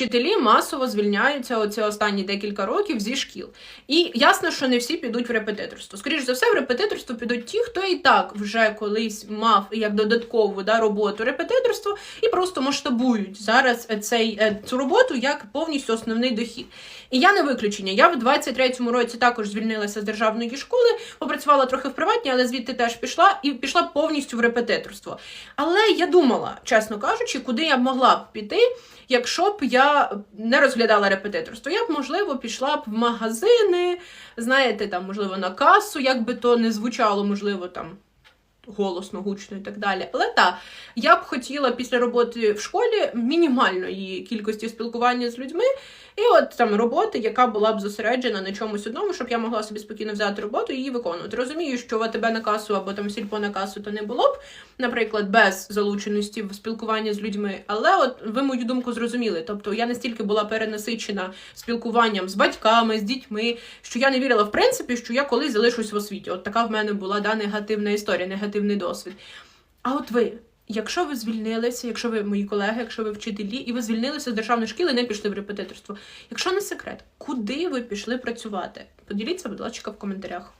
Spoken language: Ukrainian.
Вчителі масово звільняються оці останні декілька років зі шкіл. І ясно, що не всі підуть в репетиторство. Скоріше за все, в репетиторство підуть ті, хто і так вже колись мав як додаткову да, роботу репетиторство, і просто масштабують зараз цей, е, цю роботу як повністю основний дохід. І я не виключення. Я в 23-му році також звільнилася з державної школи, попрацювала трохи в приватній, але звідти теж пішла і пішла повністю в репетиторство. Але я думала, чесно кажучи, куди я б могла б піти, якщо б я не розглядала репетиторство. Я б, можливо, пішла б в магазини, знаєте, там, можливо, на касу, як би то не звучало, можливо, там. Голосно, гучно і так далі. Але так, я б хотіла після роботи в школі мінімальної кількості спілкування з людьми, і от там роботи, яка була б зосереджена на чомусь одному, щоб я могла собі спокійно взяти роботу і її виконувати. Розумію, що в АТБ на касу або там сільпо на касу то не було б, наприклад, без залученості в спілкування з людьми. Але от ви мою думку зрозуміли. Тобто я настільки була перенасичена спілкуванням з батьками, з дітьми, що я не вірила в принципі, що я колись залишусь в освіті. От така в мене була да, негативна історія, негативний досвід. А от ви. Якщо ви звільнилися, якщо ви мої колеги, якщо ви вчителі, і ви звільнилися з державної школи, не пішли в репетиторство. Якщо не секрет, куди ви пішли працювати? Поділіться, будь ласка, в коментарях.